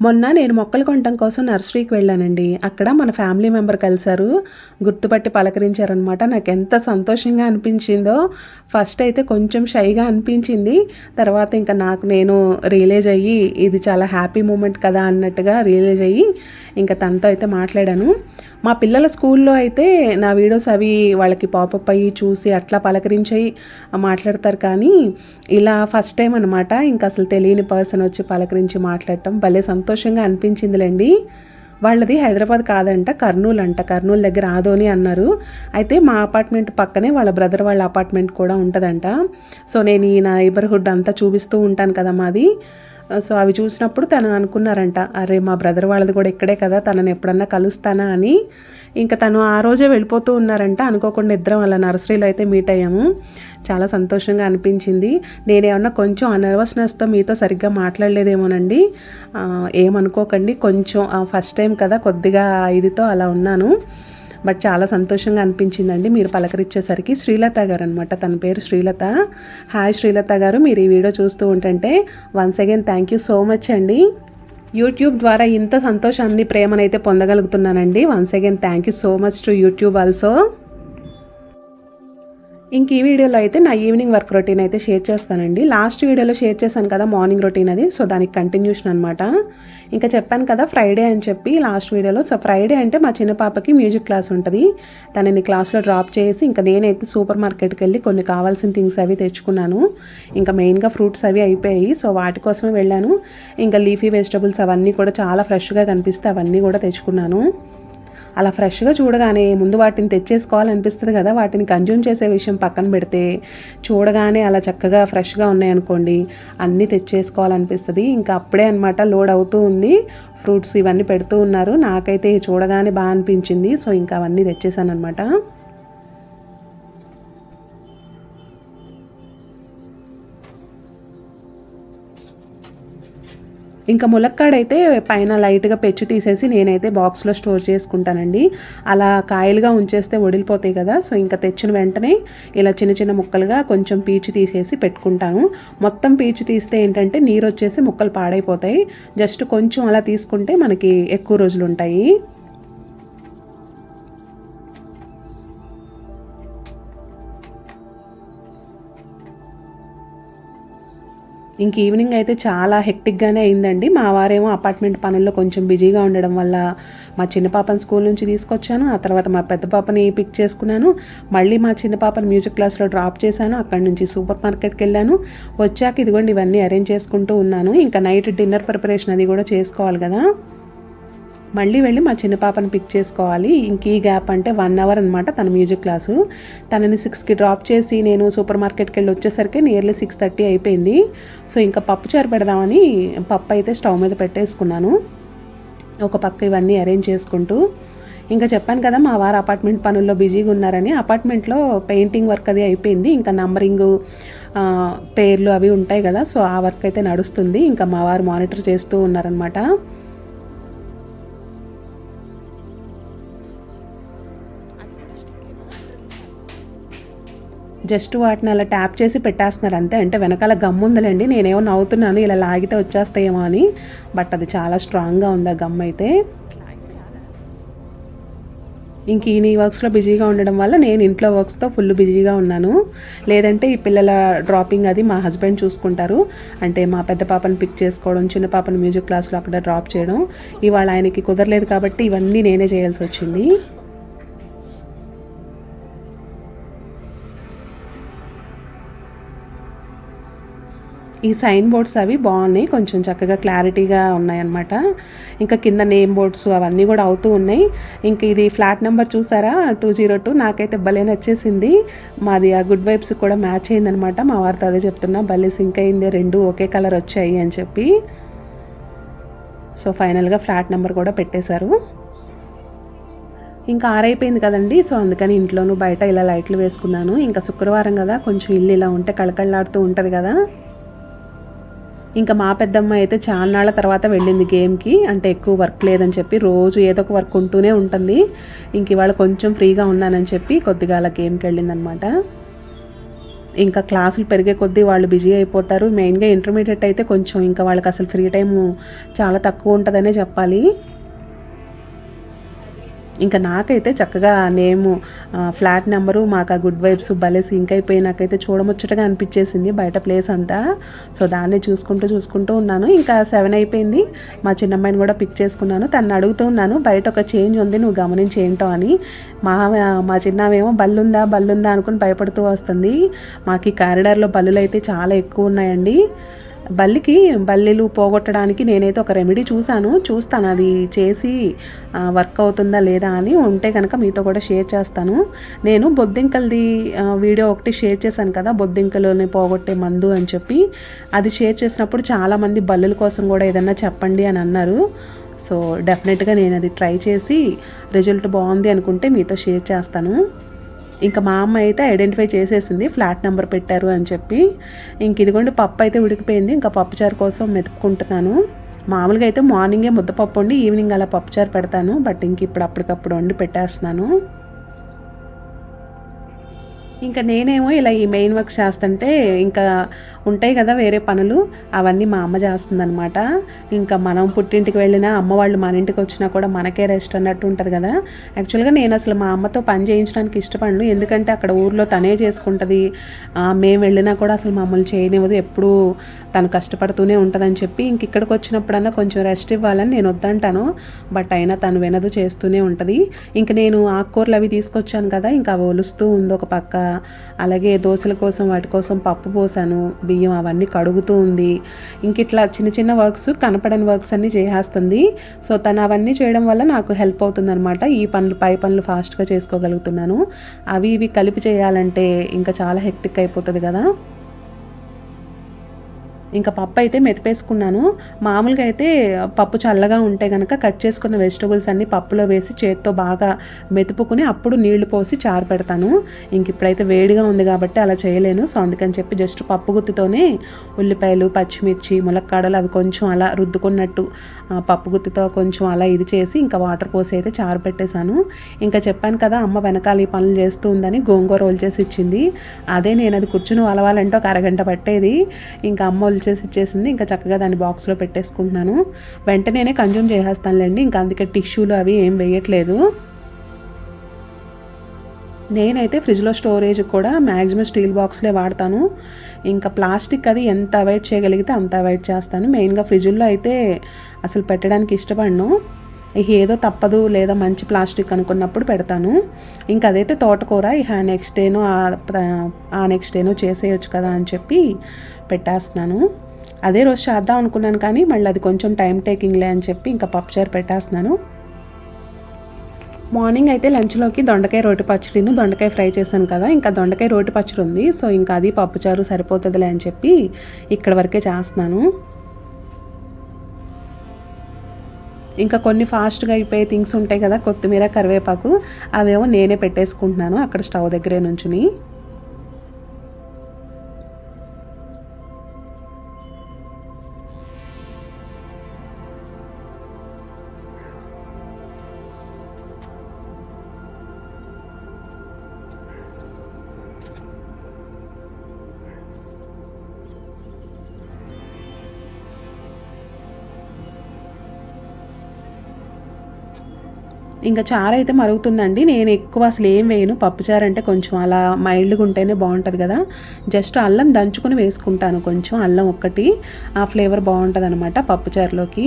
మొన్న నేను మొక్కలు కొనటం కోసం నర్సరీకి వెళ్ళానండి. అక్కడ మన ఫ్యామిలీ మెంబర్ కలిశారు. గుర్తుపట్టి పలకరించారనమాట నాకు ఎంత సంతోషంగా అనిపించిందో. ఫస్ట్ అయితే కొంచెం షైగా అనిపించింది. తర్వాత ఇంకా నాకు నేను రియలైజ్ అయ్యి ఇది చాలా హ్యాపీ మూమెంట్ కదా అన్నట్టుగా రియలైజ్ అయ్యి ఇంకా తనతో అయితే మాట్లాడాను. మా పిల్లల స్కూల్లో అయితే నా వీడియోస్ అవి వాళ్ళకి పాపప్ అయ్యి చూసి అట్లా పలకరించి మాట్లాడతారు కానీ ఇలా ఫస్ట్ టైం అనమాట ఇంకా అసలు తెలియని పర్సన్ వచ్చి పలకరించి మాట్లాడటం భలే సంతోషంగా అనిపించిందిలేండి. వాళ్ళది హైదరాబాద్ కాదంట కర్నూలు అంట కర్నూలు దగ్గర ఆదోని అన్నారు. అయితే మా అపార్ట్మెంట్ పక్కనే వాళ్ళ బ్రదర్ వాళ్ళ అపార్ట్మెంట్ కూడా ఉంటుందంట. సో నేను ఈ నైబర్హుడ్ అంతా చూపిస్తూ ఉంటాను కదా మాది. సో అవి చూసినప్పుడు తను అనుకున్నారంట అరే మా బ్రదర్ వాళ్ళది కూడా ఇక్కడే కదా తనని ఎప్పుడన్నా కలుస్తానా అని. ఇంకా తను ఆ రోజే వెళ్ళిపోతూ ఉన్నారంట. అనుకోకుండా ఇద్దరం అలా నర్సరీలో అయితే మీట్ అయ్యాము. చాలా సంతోషంగా అనిపించింది. నేనేమన్నా కొంచెం ఆ నర్వస్నెస్తో మీతో సరిగ్గా మాట్లాడలేదేమోనండి. ఏమనుకోకండి. కొంచెం ఫస్ట్ టైం కదా కొద్దిగా ఇదితో అలా ఉన్నాను. బట్ చాలా సంతోషంగా అనిపించిందండి. మీరు పలకరించేసరికి శ్రీలత గారు అనమాట తన పేరు శ్రీలత. హాయ్ శ్రీలత గారు మీరు ఈ వీడియో చూస్తూ ఉంటుంటే once again thank you so much అండి. యూట్యూబ్ ద్వారా ఇంత సంతోషాన్ని ప్రేమనైతే పొందగలుగుతున్నానండి. Once again thank you so much to YouTube also ఇంక ఈ వీడియోలో అయితే నా ఈవినింగ్ వర్క్ రొటీన్ అయితే షేర్ చేస్తానండి. లాస్ట్ వీడియోలో షేర్ చేశాను కదా మార్నింగ్ రొటీన్ అది. సో దానికి కంటిన్యూషన్ అనమాట ఇంకా చెప్పాను కదా ఫ్రైడే అని చెప్పి లాస్ట్ వీడియోలో. సో ఫ్రైడే అంటే మా చిన్న పాపకి మ్యూజిక్ క్లాస్ ఉంటుంది. తనని క్లాస్లో డ్రాప్ చేసి ఇంకా నేనైతే సూపర్ మార్కెట్కి వెళ్ళి కొన్ని కావాల్సిన థింగ్స్ అవి తెచ్చుకున్నాను. ఇంకా మెయిన్గా ఫ్రూట్స్ అవి అయిపోయాయి. సో వాటి కోసమే వెళ్ళాను. ఇంకా లీఫీ వెజిటబుల్స్ అవన్నీ కూడా చాలా ఫ్రెష్గా కనిపిస్తే అవన్నీ కూడా తెచ్చుకున్నాను. అలా ఫ్రెష్గా చూడగానే ముందు వాటిని తెచ్చేసుకోవాలనిపిస్తుంది కదా వాటిని కన్జ్యూమ్ చేసే విషయం పక్కన పెడితే చూడగానే అలా చక్కగా ఫ్రెష్గా ఉన్నాయనుకోండి అన్నీ తెచ్చేసుకోవాలనిపిస్తుంది. ఇంకా అప్పుడే అనమాట లోడ్ అవుతూ ఉంది ఫ్రూట్స్ ఇవన్నీ పెడుతూ ఉన్నారు. నాకైతే చూడగానే బాగా అనిపించింది. సో ఇంకా అవన్నీ తెచ్చేసాను అనమాట ఇంకా ములక్కాడైతే పైన లైట్గా పెచ్చు తీసేసి నేనైతే బాక్స్లో స్టోర్ చేసుకుంటానండి. అలా కాయలుగా ఉంచేస్తే వడిలిపోతాయి కదా సో ఇంకా తెచ్చిన వెంటనే ఇలా చిన్న చిన్న ముక్కలుగా కొంచెం పీచు తీసేసి పెట్టుకుంటాను. మొత్తం పీచు తీస్తే ఏంటంటే నీరు వచ్చేసి ముక్కలు పాడైపోతాయి. జస్ట్ కొంచెం అలా తీసుకుంటే మనకి ఎక్కువ రోజులు ఉంటాయి ఇంక ఈవినింగ్ అయితే చాలా హెక్టిక్గానే అయిందండి. మా వారేమో అపార్ట్మెంట్ పనుల్లో కొంచెం బిజీగా ఉండడం వల్ల మా చిన్న పాపని స్కూల్ నుంచి తీసుకొచ్చాను. ఆ తర్వాత మా పెద్ద పాపని పిక్ చేసుకున్నాను. మళ్ళీ మా చిన్న పాపని మ్యూజిక్ క్లాస్లో డ్రాప్ చేశాను. అక్కడి నుంచి సూపర్ మార్కెట్కి వెళ్ళాను. వచ్చాక ఇదిగోండి ఇవన్నీ అరేంజ్ చేసుకుంటూ ఉన్నాను. ఇంకా నైట్ డిన్నర్ ప్రిపరేషన్ అది కూడా చేసుకోవాలి కదా. మళ్ళీ వెళ్ళి మా చిన్న పాపని పిక్ చేసుకోవాలి. ఇంక ఈ గ్యాప్ అంటే వన్ అవర్ అనమాట తన మ్యూజిక్ క్లాసు తనని సిక్స్కి డ్రాప్ చేసి నేను సూపర్ మార్కెట్కి వెళ్ళి వచ్చేసరికి నియర్లీ సిక్స్ థర్టీ అయిపోయింది. సో ఇంకా పప్పు చారు పెడదామని పప్పు అయితే స్టవ్ మీద పెట్టేసుకున్నాను. ఒక పక్క ఇవన్నీ అరేంజ్ చేసుకుంటూ. ఇంకా చెప్పాను కదా మా వారు అపార్ట్మెంట్ పనుల్లో బిజీగా ఉన్నారని అపార్ట్మెంట్లో పెయింటింగ్ వర్క్ అది అయిపోయింది. ఇంకా నంబరింగ్ పేర్లు అవి ఉంటాయి కదా సో ఆ వర్క్ అయితే నడుస్తుంది. ఇంకా మా వారు మానిటర్ చేస్తూ ఉన్నారనమాట జస్ట్ వాటిని అలా ట్యాప్ చేసి పెట్టేస్తున్నారు. అంతే అంటే వెనకాల గమ్ ఉందిలేండి. నేనేమో నవ్వుతున్నాను ఇలా లాగితే వచ్చేస్తాయేమో అని. బట్ అది చాలా స్ట్రాంగ్గా ఉంది ఆ గమ్ అయితే. ఇంక ఈ నీ వర్క్స్లో బిజీగా ఉండడం వల్ల నేను ఇంట్లో వర్క్స్తో ఫుల్ బిజీగా ఉన్నాను. లేదంటే ఈ పిల్లల డ్రాపింగ్ అది మా హస్బెండ్ చూసుకుంటారు. అంటే మా పెద్ద పాపని పిక్ చేసుకోవడం చిన్న పాపను మ్యూజిక్ క్లాస్లో అక్కడ డ్రాప్ చేయడం ఇవాళ ఆయనకి కుదరలేదు కాబట్టి ఇవన్నీ నేనే చేయాల్సి వచ్చింది. ఈ సైన్ బోర్డ్స్ అవి బాగున్నాయి. కొంచెం చక్కగా క్లారిటీగా ఉన్నాయన్నమాట. ఇంకా కింద నేమ్ బోర్డ్స్ అవన్నీ కూడా అవుతూ ఉన్నాయి. ఇంకా ఇది ఫ్లాట్ నెంబర్ చూసారా? Two zero two. నాకైతే భలే నచ్చేసింది. మాది ఆ గుడ్ వైబ్స్ కూడా మ్యాచ్ అయిందనమాట మా వారితో అదే చెప్తున్నా భలే సింక్ అయింది రెండు ఒకే కలర్ వచ్చాయి అని చెప్పి. సో ఫైనల్గా ఫ్లాట్ నెంబర్ కూడా పెట్టేశారు. ఇంకా ఆరైపోయింది కదండి. సో అందుకని ఇంట్లోనూ బయట ఇలా లైట్లు వేసుకున్నాను. ఇంకా శుక్రవారం కదా కొంచెం ఇల్లు ఇలా ఉంటే కళకళలాడుతూ ఉంటుంది కదా. ఇంకా మా పెద్దమ్మ అయితే చాలా నాళ్ళ తర్వాత వెళ్ళింది గేమ్కి. అంటే ఎక్కువ వర్క్ లేదని చెప్పి రోజు ఏదో ఒక వర్క్ ఉంటూనే ఉంటుంది. ఇంక ఇవాళ కొంచెం ఫ్రీగా ఉన్నానని చెప్పి కొద్దిగా అలా గేమ్కి వెళ్ళిందనమాట. ఇంకా క్లాసులు పెరిగే కొద్దీ వాళ్ళు బిజీ అయిపోతారు. మెయిన్గా ఇంటర్మీడియట్ అయితే కొంచెం ఇంకా వాళ్ళకి అసలు ఫ్రీ టైము చాలా తక్కువ ఉంటుందనే చెప్పాలి. ఇంకా నాకైతే చక్కగా నేము ఫ్లాట్ నెంబరు మాకు ఆ గుడ్ వైబ్స్ భలే సింక్ అయిపోయి నాకైతే చూడముచ్చటగా అనిపించేసింది బయట ప్లేస్ అంతా. సో దాన్ని చూసుకుంటూ చూసుకుంటూ ఉన్నాను. ఇంకా సెవెన్ అయిపోయింది. మా చిన్నమ్మాయిని కూడా పిక్ చేసుకున్నాను. తను అడుగుతూ ఉన్నాను బయట ఒక చేంజ్ ఉంది నువ్వు గమనించి ఏంటో అని. మా మా చిన్నవేమో బల్లుందా బల్లుందా అనుకుని భయపడుతూ వస్తుంది. మాకు ఈ కారిడార్లో బల్లులు అయితే చాలా ఎక్కువ ఉన్నాయండి. బల్లికి బల్లీలు పోగొట్టడానికి నేనైతే ఒక రెమెడీ చూశాను. చూస్తాను అది చేసి వర్క్ అవుతుందా లేదా అని. ఉంటే కనుక మీతో కూడా షేర్ చేస్తాను. నేను బొద్దింకలది వీడియో ఒకటి షేర్ చేశాను కదా బొద్దింకలని పోగొట్టే మందు అని చెప్పి. అది షేర్ చేసినప్పుడు చాలామంది బల్లుల కోసం కూడా ఏదన్నా చెప్పండి అని అన్నారు. సో డెఫినెట్గా నేను అది ట్రై చేసి రిజల్ట్ బాగుంది అనుకుంటే మీతో షేర్ చేస్తాను. ఇంకా మా అమ్మ అయితే ఐడెంటిఫై చేసేసింది ఫ్లాట్ నెంబర్ పెట్టారు అని చెప్పి. ఇంక ఇదిగోండి పప్పు అయితే ఉడికిపోయింది ఇంకా పప్పుచారు కోసం మెతుక్కుంటున్నాను మామూలుగా అయితే మార్నింగే ముద్దపప్పు వండి ఈవినింగ్ అలా పప్పుచారు పెడతాను బట్ ఇంక ఇప్పుడు అప్పటికప్పుడు వండి పెట్టేస్తున్నాను. ఇంకా నేనేమో ఇలా ఈ మెయిన్ వర్క్ చేస్తుంటే ఇంకా ఉంటాయి కదా వేరే పనులు అవన్నీ మా అమ్మ చేస్తుందనమాట ఇంకా మనం పుట్టింటికి వెళ్ళినా అమ్మ వాళ్ళు మన ఇంటికి వచ్చినా కూడా మనకే రెస్ట్ అన్నట్టు ఉంటుంది కదా. యాక్చువల్గా నేను అసలు మా అమ్మతో పని చేయించడానికి ఇష్టపడను. ఎందుకంటే అక్కడ ఊర్లో తనే చేసుకుంటుంది. మేము వెళ్ళినా కూడా అసలు మమ్మల్ని చేయనివ్వదు. ఎప్పుడూ తను కష్టపడుతూనే ఉంటుందని చెప్పి ఇంక ఇక్కడికి వచ్చినప్పుడన్నా కొంచెం రెస్ట్ ఇవ్వాలని నేను వద్దంటాను. బట్ అయినా తను వినదు చేస్తూనే ఉంటుంది. ఇంక నేను ఆకుకూరలు అవి తీసుకొచ్చాను కదా ఇంకా అవి ఒలుస్తూ ఉంది ఒక పక్క. అలాగే దోశల కోసం వాటి కోసం పప్పు పోసాను బియ్యం అవన్నీ కడుగుతూ ఉంది. ఇంక ఇట్లా చిన్న చిన్న వర్క్స్ కనపడని వర్క్స్ అన్నీ చేసేస్తుంది. సో తను అవన్నీ చేయడం వల్ల నాకు హెల్ప్ అవుతుంది అనమాట ఈ పనులు పై పనులు ఫాస్ట్గా చేసుకోగలుగుతున్నాను. అవి ఇవి కలిపి చేయాలంటే ఇంకా చాలా హెక్టిక్ అయిపోతుంది కదా. ఇంకా పప్పు అయితే మెతిపేసుకున్నాను. మామూలుగా అయితే పప్పు చల్లగా ఉంటే కనుక కట్ చేసుకున్న వెజిటబుల్స్ అన్నీ పప్పులో వేసి చేత్తో బాగా మెతుపుకుని అప్పుడు నీళ్ళు పోసి చారు పెడతాను. ఇంక ఇప్పుడైతే వేడిగా ఉంది కాబట్టి అలా చేయలేను. సో అందుకని చెప్పి జస్ట్ పప్పు గుత్తితోనే ఉల్లిపాయలు పచ్చిమిర్చి ములక్కాడలు అవి కొంచెం అలా రుద్దుకున్నట్టు పప్పు గుత్తితో కొంచెం అలా ఇది చేసి ఇంకా వాటర్ పోసి అయితే చారు పెట్టేశాను. ఇంకా చెప్పాను కదా అమ్మ వెనకాల ఈ పనులు చేస్తూ ఉందని గోంగూర చేసి ఇచ్చింది. అదే నేను అది కూర్చుని వలవాలంటే ఒక అరగంట పట్టేది. ఇంకా అమ్మ చేసి ఇచ్చేసింది. ఇంకా చక్కగా దాన్ని బాక్స్లో పెట్టేసుకుంటున్నాను. వెంటనే కన్జ్యూమ్ చేసేస్తానులేండి. ఇంకా అందుకే టిష్యూలు అవి ఏం వేయట్లేదు. నేనైతే ఫ్రిడ్జ్లో స్టోరేజ్ కూడా మ్యాక్సిమం స్టీల్ బాక్స్లే వాడతాను. ఇంకా ప్లాస్టిక్ అది ఎంత అవాయిడ్ చేయగలిగితే అంత అవాయిడ్ చేస్తాను. మెయిన్గా ఫ్రిడ్జ్లో అయితే అసలు పెట్టడానికి ఇష్టపడను. ఇక ఏదో తప్పదు లేదా మంచి ప్లాస్టిక్ అనుకున్నప్పుడు పెడతాను. ఇంకా అదైతే తోటకూర ఇక నెక్స్ట్ డేనో ఆ నెక్స్ట్ డేనో చేసేయచ్చు కదా అని చెప్పి పెట్టేస్తున్నాను. అదే రోజు చేద్దాం అనుకున్నాను కానీ మళ్ళీ అది కొంచెం టైం టేకింగ్లే అని చెప్పి ఇంకా పప్పుచారు పెట్టేస్తున్నాను. మార్నింగ్ అయితే లంచ్లోకి దొండకాయ రోటి పచ్చడిను దొండకాయ ఫ్రై చేశాను కదా ఇంకా దొండకాయ రోటి పచ్చడి ఉంది. సో ఇంకా అది పప్పుచారు సరిపోతుందిలే అని చెప్పి ఇక్కడ వరకే చేస్తున్నాను. ఇంకా కొన్ని ఫాస్ట్గా అయిపోయే థింగ్స్ ఉంటాయి కదా కొత్తిమీర కరివేపాకు అవేమో నేనే పెట్టేసుకుంటున్నాను అక్కడ స్టవ్ దగ్గరే నుంచుని. ఇంకా చారు అయితే మరుగుతుందండి. నేను ఎక్కువ అసలు ఏం వేయను. పప్పుచారు అంటే కొంచెం అలా మైల్డ్గా ఉంటేనే బాగుంటుంది కదా. జస్ట్ అల్లం దంచుకుని వేసుకుంటాను. కొంచెం అల్లం ఒక్కటి. ఆ ఫ్లేవర్ బాగుంటుంది అనమాట పప్పుచారులోకి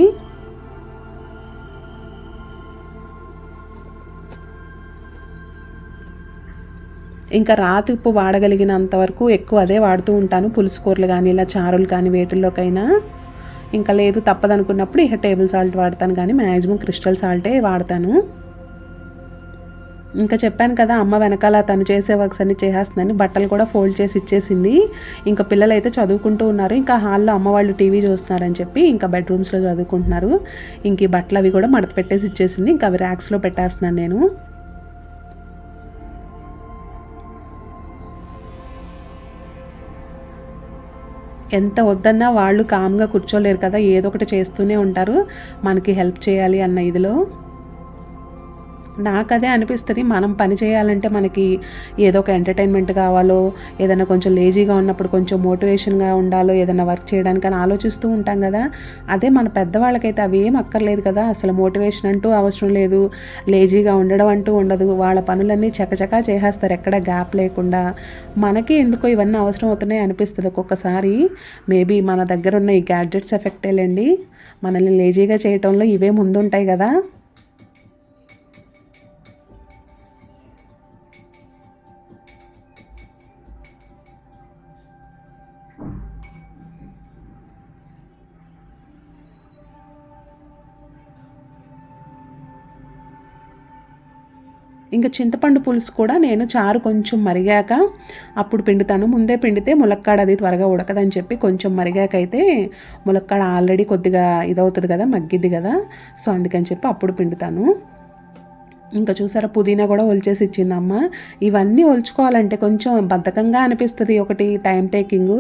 ఇంకా రాతి ఉప్పు వాడగలిగినంత వరకు ఎక్కువ అదే వాడుతూ ఉంటాను. పులుసు కూరలు కానీ ఇలా చారులు కానీ వేటిల్లోకైనా. ఇంకా లేదు తప్పదనుకున్నప్పుడు ఇక టేబుల్ సాల్ట్ వాడతాను కానీ మ్యాక్సిమం క్రిస్టల్ సాల్టే వాడతాను. ఇంకా చెప్పాను కదా అమ్మ వెనకాల తను చేసే వర్క్స్ అన్ని చేసేస్తుందని బట్టలు కూడా ఫోల్డ్ చేసి ఇచ్చేసింది. ఇంకా పిల్లలు అయితే చదువుకుంటూ ఉన్నారు. ఇంకా హాల్లో అమ్మ వాళ్ళు టీవీ చూస్తున్నారని చెప్పి ఇంకా బెడ్రూమ్స్లో చదువుకుంటున్నారు. ఇంక ఈ బట్టలు అవి కూడా మడత పెట్టేసి ఇచ్చేసింది. ఇంకా అవి ర్యాక్స్లో పెట్టేస్తున్నాను నేను. ఎంత వద్దన్నా వాళ్ళు కామ్గా కూర్చోలేరు కదా ఏదో ఒకటి చేస్తూనే ఉంటారు. మనకి హెల్ప్ చేయాలి అన్న ఇదిలో. నాకు అదే అనిపిస్తుంది మనం పని చేయాలంటే మనకి ఏదో ఒక ఎంటర్టైన్మెంట్ కావాలో ఏదైనా కొంచెం లేజీగా ఉన్నప్పుడు కొంచెం మోటివేషన్గా ఉండాలో ఏదైనా వర్క్ చేయడానికి అని ఆలోచిస్తూ ఉంటాం కదా. అదే మన పెద్దవాళ్ళకైతే అవి ఏం అక్కర్లేదు కదా. అసలు మోటివేషన్ అంటూ అవసరం లేదు. లేజీగా ఉండడం అంటూ ఉండదు. వాళ్ళ పనులన్నీ చకచకా చేసేస్తారు. ఎక్కడ గ్యాప్ లేకుండా. మనకి ఎందుకో ఇవన్నీ అవసరం అవుతున్నాయి అనిపిస్తుంది. ఒక్కొక్కసారి మేబీ మన దగ్గర ఉన్న ఈ గ్యాడ్జెట్స్ ఎఫెక్టేలేండి మనల్ని లేజీగా చేయటంలో ఇవే ముందుంటాయి కదా. ఇంకా చింతపండు పులుసు కూడా నేను చారు కొంచెం మరిగాక అప్పుడు పిండుతాను. ముందే పిండితే ములక్కాడ అది త్వరగా ఉడకదని చెప్పి కొంచెం మరిగాక అయితే ములక్కాడ ఆల్రెడీ కొద్దిగా ఇదవుతుంది కదా మగ్గిద్ది కదా. సో అందుకని చెప్పి అప్పుడు పిండుతాను. ఇంకా చూసారా పుదీనా కూడా ఒలిచేసి ఇచ్చింది అమ్మ ఇవన్నీ ఒలుచుకోవాలంటే కొంచెం బద్ధకంగా అనిపిస్తుంది ఒకటి టైం టేకింగ్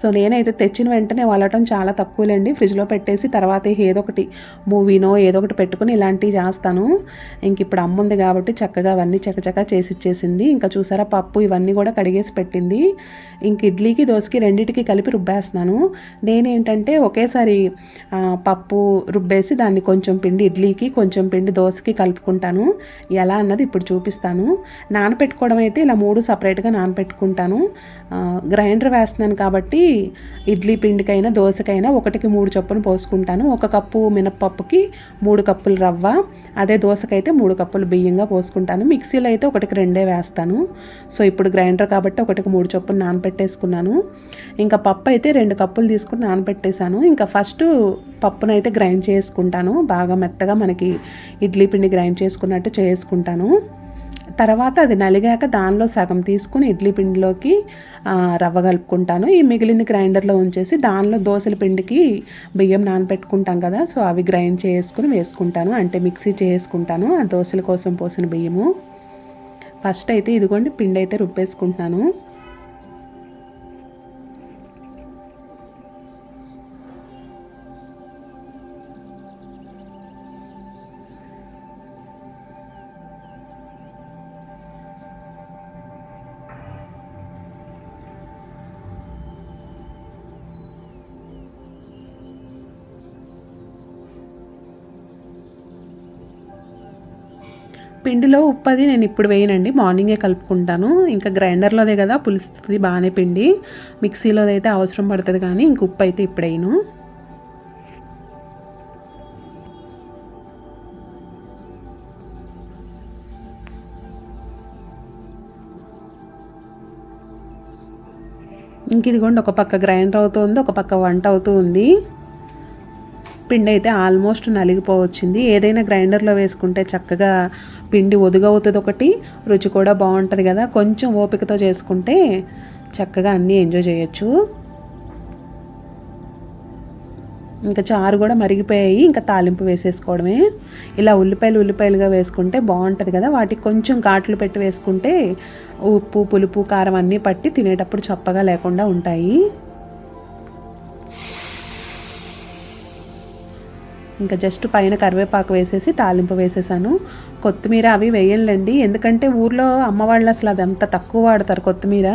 సో నేనైతే తెచ్చిన వెంటనే వలటం చాలా తక్కువలేండి. ఫ్రిడ్జ్లో పెట్టేసి తర్వాత ఏదో ఒకటి మూవీనో ఏదో ఒకటి పెట్టుకుని ఇలాంటివి చేస్తాను. ఇంక ఇప్పుడు అమ్మ ఉంది కాబట్టి చక్కగా అవన్నీ చకచకా చేసి ఇచ్చేసింది. ఇంకా చూసారా పప్పు ఇవన్నీ కూడా కడిగేసి పెట్టింది. ఇంక ఇడ్లీకి దోశకి రెండింటికి కలిపి రుబ్బేస్తున్నాను. నేనేంటంటే ఒకేసారి పప్పు రుబ్బేసి దాన్ని కొంచెం పిండి ఇడ్లీకి కొంచెం పిండి దోశకి కలుపుకుంటాను. ఎలా అన్నది ఇప్పుడు చూపిస్తాను. నానపెట్టుకోవడం అయితే ఇలా మూడు సపరేట్గా నానపెట్టుకుంటాను. గ్రైండర్ వేస్తున్నాను కాబట్టి ఇడ్లీ పిండికైనా దోశకైనా ఒకటికి మూడు చొప్పున పోసుకుంటాను. ఒక కప్పు మినప్పప్పుకి మూడు కప్పులు రవ్వ అదే దోశకైతే మూడు కప్పులు బియ్యంగా పోసుకుంటాను. మిక్సీలో అయితే ఒకటికి రెండే వేస్తాను. సో ఇప్పుడు గ్రైండర్ కాబట్టి ఒకటికి మూడు చొప్పున నానపెట్టేసుకున్నాను. ఇంకా పప్పు అయితే రెండు కప్పులు తీసుకుని నానపెట్టేశాను. ఇంకా ఫస్ట్ పప్పునైతే గ్రైండ్ చేసుకుంటాను. బాగా మెత్తగా మనకి ఇడ్లీ పిండి గ్రైండ్ చేసుకున్నట్టు చేసుకుంటాను. తర్వాత అది నలిగాక దానిలో సగం తీసుకుని ఇడ్లీ పిండిలోకి రవ్వ కలుపుకుంటాను. ఈ మిగిలింది గ్రైండర్లో ఉంచేసి దానిలో దోశల పిండికి బియ్యం నానబెట్టుకుంటాం కదా సో అవి గ్రైండ్ చేసుకుని వేసుకుంటాను. అంటే మిక్సీ చేసుకుంటాను ఆ దోశల కోసం పోసిన బియ్యము. ఫస్ట్ అయితే ఇదిగోండి పిండి అయితే రుబ్బేసుకుంటున్నాను. పిండిలో ఉప్పు అది నేను ఇప్పుడు వేయనండి. మార్నింగే కలుపుకుంటాను. ఇంకా గ్రైండర్లోదే కదా పులుస్తుంది బాగానే పిండి. మిక్సీలోది అయితే అవసరం పడుతుంది కానీ ఇంక ఉప్పు అయితే ఇప్పుడైను ఇంక ఇదిగోండి ఒక పక్క గ్రైండర్ అవుతుంది ఒక పక్క వంట అవుతూ ఉంది పిండి అయితే ఆల్మోస్ట్ నలిగిపోవచ్చింది. ఏదైనా గ్రైండర్లో వేసుకుంటే చక్కగా పిండి ఒదుగవుతుంది ఒకటి రుచి కూడా బాగుంటుంది కదా. కొంచెం ఓపికతో చేసుకుంటే చక్కగా అన్నీ ఎంజాయ్ చేయొచ్చు. ఇంకా చారు కూడా మరిగిపోయాయి. ఇంకా తాలింపు వేసేసుకోవడమే. ఇలా ఉల్లిపాయలు ఉల్లిపాయలుగా వేసుకుంటే బాగుంటుంది కదా. వాటికి కొంచెం ఘాట్లు పెట్టి వేసుకుంటే ఉప్పు పులుపు కారం అన్నీ పట్టి తినేటప్పుడు చప్పగా లేకుండా ఉంటాయి. ఇంకా జస్ట్ పైన కరివేపాకు వేసేసి తాలింపు వేసేసాను. కొత్తిమీర అవి వేయండి ఎందుకంటే ఊర్లో అమ్మవాళ్ళు అసలు అది అంత తక్కువ వాడతారు కొత్తిమీర.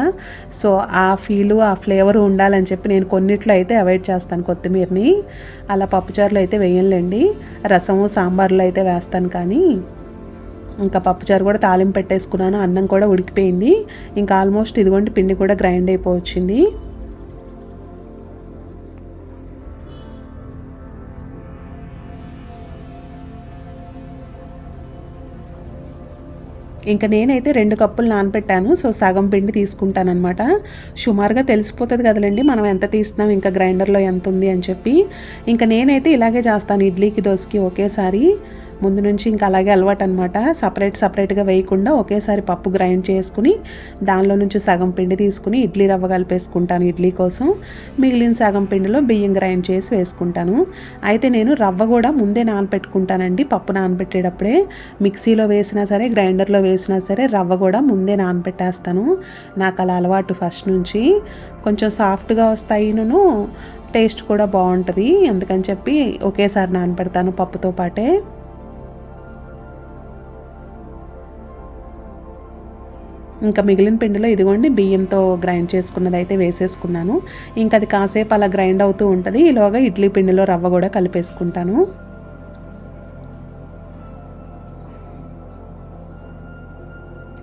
సో ఆ ఫీలు ఆ ఫ్లేవర్ ఉండాలని చెప్పి నేను కొన్నిట్లో అయితే అవాయిడ్ చేస్తాను కొత్తిమీరని. అలా పప్పుచారులు అయితే వేయంలేండి రసము సాంబార్లో అయితే వేస్తాను కానీ. ఇంకా పప్పుచారు కూడా తాలింపు పెట్టేసుకున్నాను. అన్నం కూడా ఉడికిపోయింది. ఇంకా ఆల్మోస్ట్ ఇదిగోండి పిండి కూడా గ్రైండ్ అయిపోవచ్చింది. ఇంకా నేనైతే రెండు కప్పులు నానపెట్టాను. సో సగం పిండి తీసుకుంటానమాట సుమారుగా తెలిసిపోతుంది కదలండి మనం ఎంత తీస్తున్నాం ఇంకా గ్రైండర్లో ఎంత ఉంది అని చెప్పి. ఇంకా నేనైతే ఇలాగే చేస్తాను ఇడ్లీకి దోశకి ఒకేసారి. ముందు నుంచి ఇంకా అలాగే అలవాటు అనమాట సపరేట్ సపరేట్గా వేయకుండా ఒకేసారి పప్పు గ్రైండ్ చేసుకుని దానిలో నుంచి సగం పిండి తీసుకుని ఇడ్లీ రవ్వ కలిపేసుకుంటాను ఇడ్లీ కోసం. మిగిలిన సగం పిండిలో బియ్యం గ్రైండ్ చేసి వేసుకుంటాను. అయితే నేను రవ్వ కూడా ముందే నానబెట్టుకుంటానండి పప్పు నానబెట్టేటప్పుడే. మిక్సీలో వేసినా సరే గ్రైండర్లో వేసినా సరే రవ్వ కూడా ముందే నానబెట్టేస్తాను. నాకు అలా అలవాటు ఫస్ట్ నుంచి. కొంచెం సాఫ్ట్గా వస్తాయిను టేస్ట్ కూడా బాగుంటుంది. అందుకని చెప్పి ఒకేసారి నానబెడతాను పప్పుతో పాటే. ఇంకా మిగిలిన పిండిలో ఇదిగోండి బియ్యంతో గ్రైండ్ చేసుకున్నది అయితే వేసేసుకున్నాను. ఇంకా అది కాసేపు అలా గ్రైండ్ అవుతూ ఉంటుంది. ఈలోగా ఇడ్లీ పిండిలో రవ్వ కూడా కలిపేసుకుంటాను.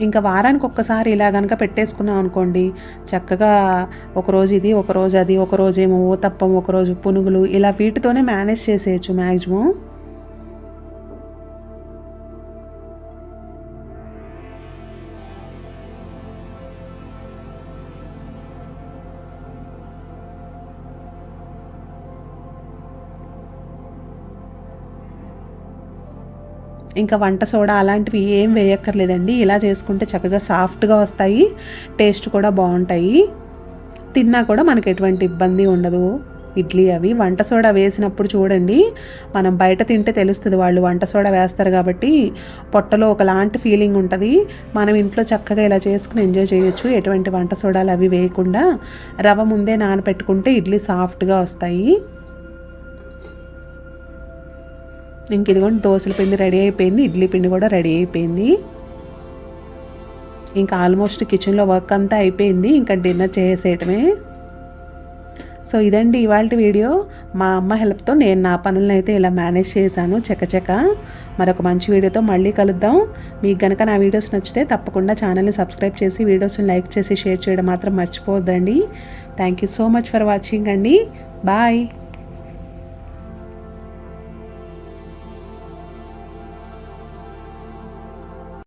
ఇంకా వారానికి ఒక్కసారి ఇలా కనుక పెట్టేసుకున్నాం అనుకోండి చక్కగా ఒకరోజు ఇది ఒకరోజు అది ఒకరోజు ఏమో తప్పం ఒకరోజు పునుగులు ఇలా వీటితోనే మేనేజ్ చేసేయచ్చు మ్యాక్సిమం ఇంకా వంట సోడా అలాంటివి ఏం వేయక్కర్లేదండి. ఇలా చేసుకుంటే చక్కగా సాఫ్ట్గా వస్తాయి. టేస్ట్ కూడా బాగుంటాయి. తిన్నా కూడా మనకి ఎటువంటి ఇబ్బంది ఉండదు. ఇడ్లీ అవి. వంట సోడా వేసినప్పుడు చూడండి మనం బయట తింటే తెలుస్తుంది వాళ్ళు వంట సోడా వేస్తారు కాబట్టి పొట్టలో ఒకలాంటి ఫీలింగ్ ఉంటుంది. మనం ఇంట్లో చక్కగా ఇలా చేసుకుని ఎంజాయ్ చేయొచ్చు. ఎటువంటి వంట సోడాలు అవి వేయకుండా రవ ముందే నానపెట్టుకుంటే ఇడ్లీ సాఫ్ట్గా వస్తాయి. ఇంక ఇదిగోండి దోశల పిండి రెడీ అయిపోయింది ఇడ్లీ పిండి కూడా రెడీ అయిపోయింది. ఇంకా ఆల్మోస్ట్ కిచెన్లో వర్క్ అంతా అయిపోయింది ఇంకా డిన్నర్ చేసేయటమే. సో ఇదండి ఇవాళ వీడియో. మా అమ్మ హెల్ప్తో నేను నా పనులను అయితే ఇలా మేనేజ్ చేశాను చకచక మరొక మంచి వీడియోతో మళ్ళీ కలుద్దాం. మీకు కనుక నా వీడియోస్ నచ్చితే తప్పకుండా ఛానల్ని సబ్స్క్రైబ్ చేసి వీడియోస్ని లైక్ చేసి షేర్ చేయడం మాత్రం మర్చిపోవద్దండి. Thank you so much for watching అండి. బాయ్.